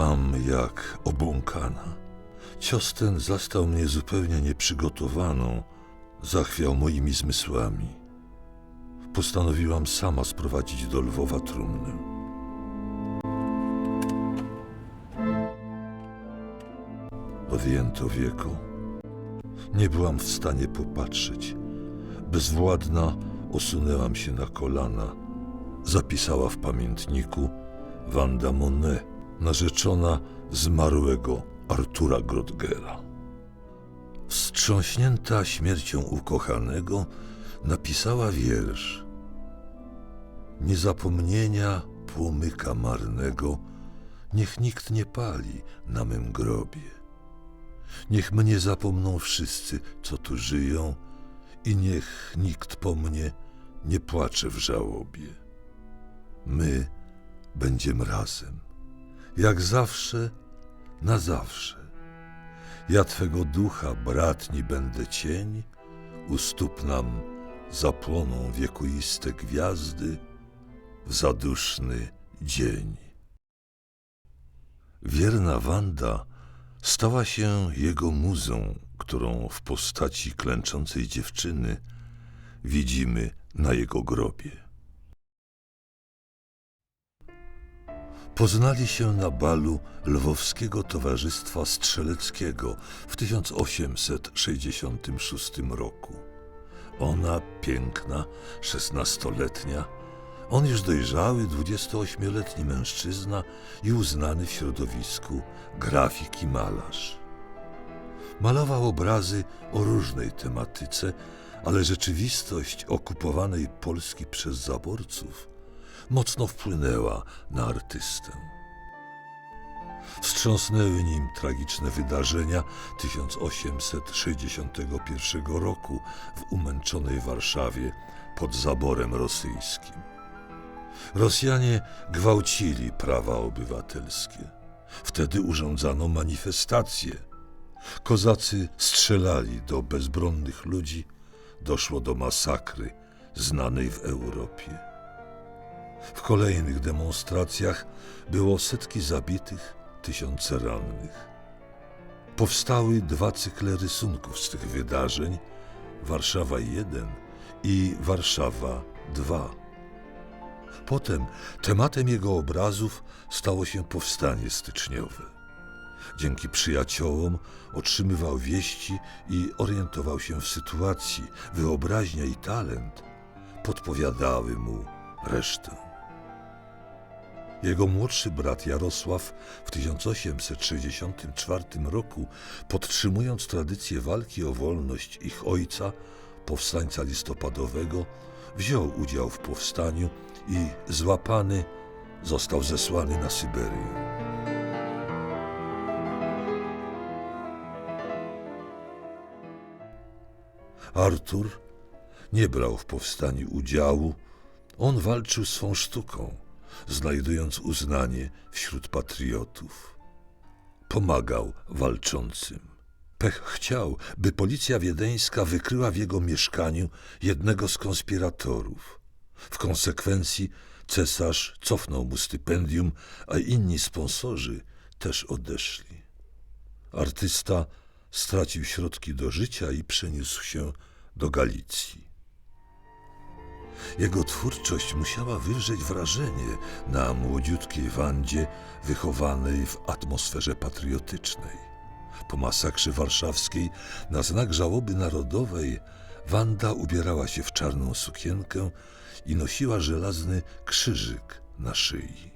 Byłam jak obłąkana. Cios ten zastał mnie zupełnie nieprzygotowaną, zachwiał moimi zmysłami. Postanowiłam sama sprowadzić do Lwowa trumnę. Odjęto wieko. Nie byłam w stanie popatrzeć. Bezwładna osunęłam się na kolana. Zapisała w pamiętniku Wanda Monet, narzeczona zmarłego Artura Grodgera. Wstrząśnięta śmiercią ukochanego, napisała wiersz. Niezapomnienia płomyka marnego, niech nikt nie pali na mym grobie. Niech mnie zapomną wszyscy, co tu żyją, i niech nikt po mnie nie płacze w żałobie. My będziemy razem, jak zawsze, na zawsze. Ja Twego ducha, bratni będę cień, u stóp nam zapłoną wiekuiste gwiazdy w zaduszny dzień. Wierna Wanda stała się jego muzą, którą w postaci klęczącej dziewczyny widzimy na jego grobie. Poznali się na balu Lwowskiego Towarzystwa Strzeleckiego w 1866 roku. Ona piękna, szesnastoletnia, on już dojrzały, 28-letni mężczyzna i uznany w środowisku grafik i malarz. Malował obrazy o różnej tematyce, ale rzeczywistość okupowanej Polski przez zaborców mocno wpłynęła na artystę. Wstrząsnęły nim tragiczne wydarzenia 1861 roku w umęczonej Warszawie pod zaborem rosyjskim. Rosjanie gwałcili prawa obywatelskie. Wtedy urządzano manifestacje. Kozacy strzelali do bezbronnych ludzi. Doszło do masakry znanej w Europie. W kolejnych demonstracjach było setki zabitych, tysiące rannych. Powstały dwa cykle rysunków z tych wydarzeń: Warszawa 1 i Warszawa 2. Potem tematem jego obrazów stało się powstanie styczniowe. Dzięki przyjaciołom otrzymywał wieści i orientował się w sytuacji. Wyobraźnia i talent podpowiadały mu resztę. Jego młodszy brat Jarosław w 1864 roku, podtrzymując tradycję walki o wolność ich ojca, powstańca listopadowego, wziął udział w powstaniu i złapany został zesłany na Syberię. Artur nie brał w powstaniu udziału, on walczył swą sztuką, znajdując uznanie wśród patriotów. Pomagał walczącym. Pech chciał, by policja wiedeńska wykryła w jego mieszkaniu jednego z konspiratorów. W konsekwencji cesarz cofnął mu stypendium, a inni sponsorzy też odeszli. Artysta stracił środki do życia i przeniósł się do Galicji. Jego twórczość musiała wywrzeć wrażenie na młodziutkiej Wandzie wychowanej w atmosferze patriotycznej. Po masakrze warszawskiej, na znak żałoby narodowej, Wanda ubierała się w czarną sukienkę i nosiła żelazny krzyżyk na szyi.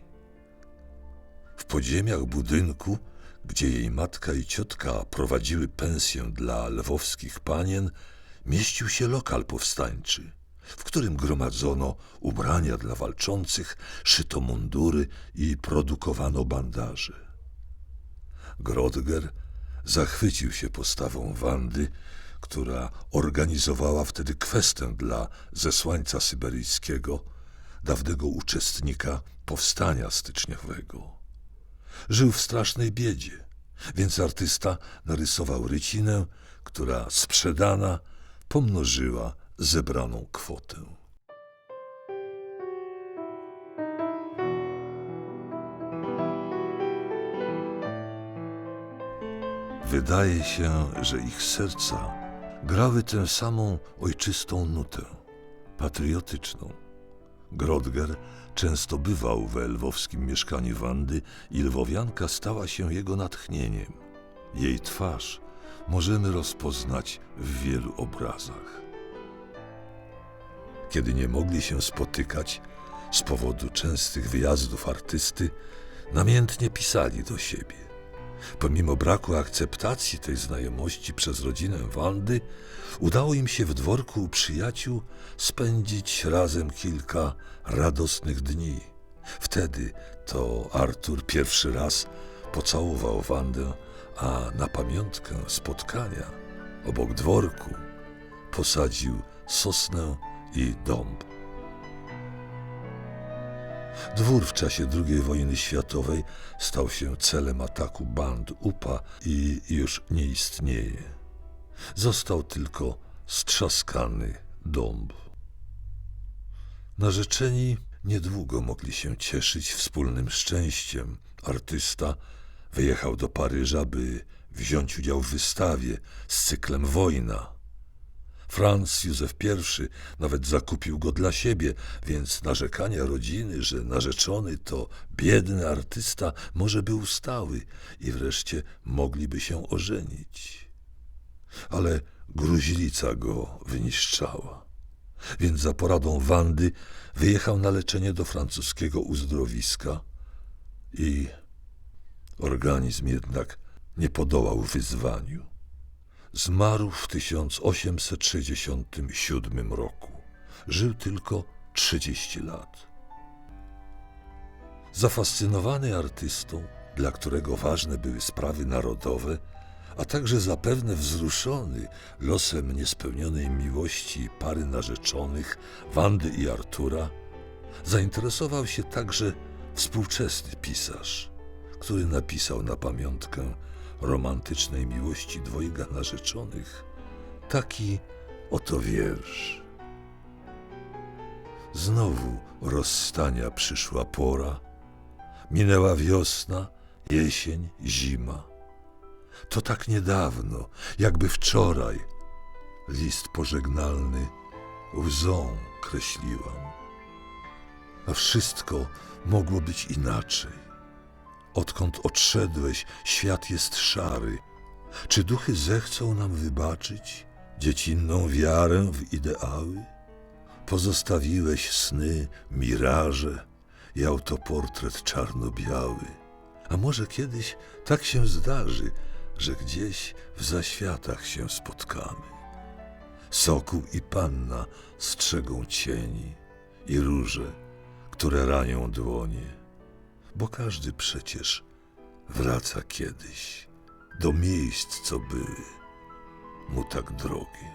W podziemiach budynku, gdzie jej matka i ciotka prowadziły pensję dla lwowskich panien, mieścił się lokal powstańczy, w którym gromadzono ubrania dla walczących, szyto mundury i produkowano bandaże. Grodger zachwycił się postawą Wandy, która organizowała wtedy kwestę dla zesłańca syberyjskiego, dawnego uczestnika powstania styczniowego. Żył w strasznej biedzie, więc artysta narysował rycinę, która sprzedana pomnożyła zebraną kwotę. Wydaje się, że ich serca grały tę samą ojczystą nutę, patriotyczną. Grodger często bywał we lwowskim mieszkaniu Wandy i lwowianka stała się jego natchnieniem. Jej twarz możemy rozpoznać w wielu obrazach. Kiedy nie mogli się spotykać z powodu częstych wyjazdów artysty, namiętnie pisali do siebie. Pomimo braku akceptacji tej znajomości przez rodzinę Wandy, udało im się w dworku u przyjaciół spędzić razem kilka radosnych dni. Wtedy to Artur pierwszy raz pocałował Wandę, a na pamiątkę spotkania obok dworku posadził sosnę i dąb. Dwór w czasie II wojny światowej stał się celem ataku band UPA i już nie istnieje. Został tylko strzaskany dąb. Narzeczeni niedługo mogli się cieszyć wspólnym szczęściem. Artysta wyjechał do Paryża, by wziąć udział w wystawie z cyklem Wojna. Franz Józef I nawet zakupił go dla siebie, więc narzekania rodziny, że narzeczony to biedny artysta, może by ustały i wreszcie mogliby się ożenić. Ale gruźlica go wyniszczała. Więc za poradą Wandy wyjechał na leczenie do francuskiego uzdrowiska i organizm jednak nie podołał wyzwaniu. Zmarł w 1867 roku. Żył tylko 30 lat. Zafascynowany artystą, dla którego ważne były sprawy narodowe, a także zapewne wzruszony losem niespełnionej miłości pary narzeczonych Wandy i Artura, zainteresował się także współczesny pisarz, który napisał na pamiątkę romantycznej miłości dwojga narzeczonych taki oto wiersz. Znowu rozstania przyszła pora, minęła wiosna, jesień, zima. To tak niedawno, jakby wczoraj, list pożegnalny łzą kreśliłam. A wszystko mogło być inaczej. Odkąd odszedłeś, świat jest szary. Czy duchy zechcą nam wybaczyć dziecinną wiarę w ideały? Pozostawiłeś sny, miraże i autoportret czarno-biały. A może kiedyś tak się zdarzy, że gdzieś w zaświatach się spotkamy. Sokół i panna strzegą cieni i róże, które ranią dłonie bo każdy przecież wraca kiedyś do miejsc, co były mu tak drogie.